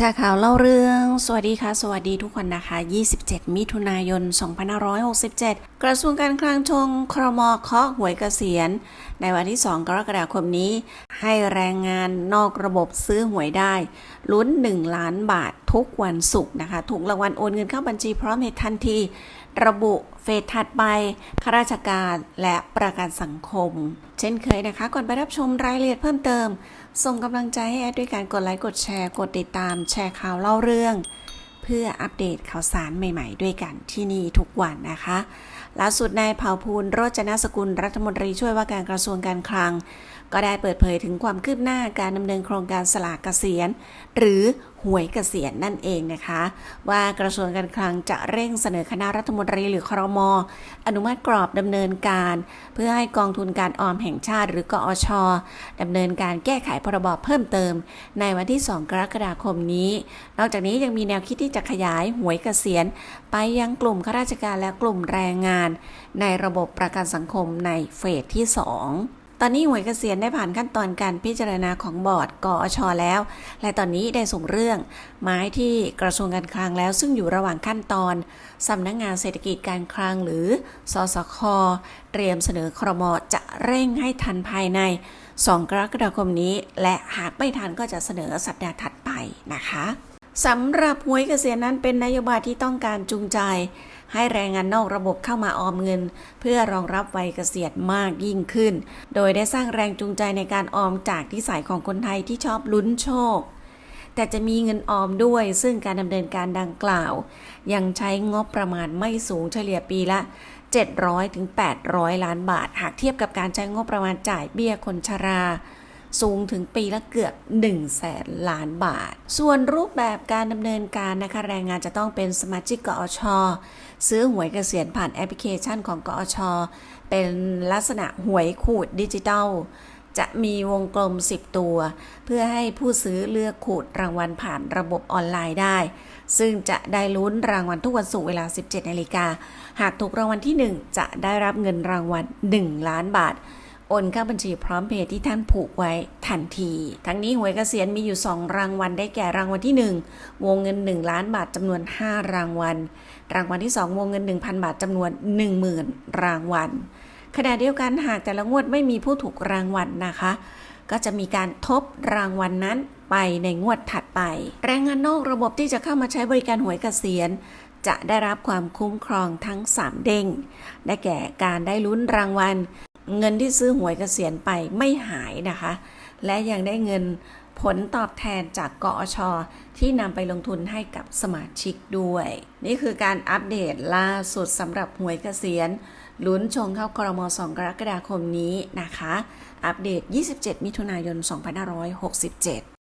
ชร์ข่าวเล่าเรื่อง สวัสดีค่ะ สวัสดีทุกคนนะคะ 27 มิถุนายน 2567 กระทรวงการคลังชงครมเคาะหวยเกษียณ ในวันที่ 2 กรกฎาคมนี้ ให้แรงงานนอกระบบซื้อหวยได้ ลุ้น 1 ล้านบาททุกวันศุกร์นะคะ ถูกรางวัลโอนเงินเข้าบัญชีพร้อมเหตุทันที ระบุเฟสถัดไปข้าราชการและประกันสังคม เช่นเคยนะคะ ก่อนไปรับชมรายละเอียดเพิ่มเติม ส่งกำลังใจให้แอดด้วยการกดไลค์ กดแชร์ กดติดตาม แชร์ข่าวเล่าเรื่อง เพื่ออัปเดตข่าวสารใหม่ๆ ด้วยกันที่นี่ทุกวันนะคะล่าสุดนายเผ่าภูลโรจนสกุลรัฐมนตรีช่วยว่าการกระทรวงการคลัง ก็ได้เปิดเผยถึงความคืบหน้าการดำเนินโครงการสลากเกษียณ หรือ หวยเกษียณนั่นเองนะคะ ว่ากระทรวงการคลังจะเร่งเสนอคณะรัฐมนตรีหรือครมอนุมัติกรอบดำเนินการ เพื่อให้กองทุนการออมแห่งชาติหรือกอชดำเนินการแก้ไขพรบเพิ่มเติม ในวันที่ 2 กรกฎาคมนี้ นอกจากนี้ยังมีแนวคิดที่จะขยายหวยเกษียณ ไปยังกลุ่มข้าราชการและกลุ่มแรงงาน ในระบบประกันสังคมในเฟสที่ 2 ตอนนี้หวยเกษียณได้ผ่านขั้นตอนการพิจารณาของบอร์ดกอชแล้ว และตอนนี้ได้ส่งเรื่องมาให้ที่กระทรวงการคลังแล้ว ซึ่งอยู่ระหว่างขั้นตอนสำนักงงานเศรษฐกิจการคลังหรือสสคเตรียมเสนอครมจะเร่งให้ทันภายใน 2 กรกฎาคมนี้ และหากไม่ทันก็จะเสนอสัปดาห์ถัดไปนะคะสำหรับหวยเกษียณนั้นเป็นนโยบายที่ต้องการจูงใจ ให้แรงงานนอกระบบเข้ามาออมเงิน เพื่อรองรับวัยเกษียณมากยิ่งขึ้น โดยได้สร้างแรงจูงใจในการออมจากที่สายของคนไทยที่ชอบลุ้นโชค แต่จะมีเงินออมด้วยซึ่งการดำเนินการดังกล่าว ยังใช้งบประมาณไม่สูงเฉลี่ยปีละ 700-800 ล้านบาท หากเทียบกับการใช้งบประมาณจ่ายเบี้ยคนชรา สูงถึงปีละเกือบ1แสนล้านบาท ส่วนรูปแบบการดำเนินการนะคะแรงงานจะต้องเป็นสมาชิกกอชซื้อหวยเกษียณผ่านแอปพลิเคชันของกอชเป็นลักษณะหวยขูดดิจิตัลจะมีวงกลม 10 ตัว เพื่อให้ผู้ซื้อเลือกขูดรางวัลผ่านระบบออนไลน์ได้ ซึ่งจะได้ลุ้นรางวัลทุกวันศุกร์เวลา 17นาฬิกาหากถูกรางวัลที่ 1 จะได้รับเงินรางวัล 1 ล้านบาท โอนเข้าบัญชีพร้อมเพย์ที่ท่านผูกไว้ทันที ทั้งนี้หวยเกษียณมีอยู่ 2 รางวัลได้แก่รางวัลที่ 1 วงเงิน 1 ล้านบาทจำนวน 5 รางวัล รางวัลที่ 2 วงเงิน 1,000 บาทจำนวน 10,000 รางวัล ขณะเดียวกันหากแต่ละงวดไม่มีผู้ถูกรางวัลนะคะ ก็จะมีการทบรางวัลนนั้นไปในงวดถัดไป แรงงานนอกระบบที่จะเข้ามาใช้บริการหวยเกษียณจะได้รับความคุ้มครองทั้ง 3 เด้ง ได้แก่การได้ลุ้นรางวัล เงินที่ซื้อหวยเกษียณไปไม่หายนะคะ และยังได้เงินผลตอบแทนจากกอชอที่นำไปลงทุนให้กับสมาชิกด้วย นี่คือการอัปเดตล่าสุดสำหรับหวยเกษียณลุ้นชงเข้ากรม2กรกฎาคมนี้นะคะ อัปเดต 27 มิถุนายน 2567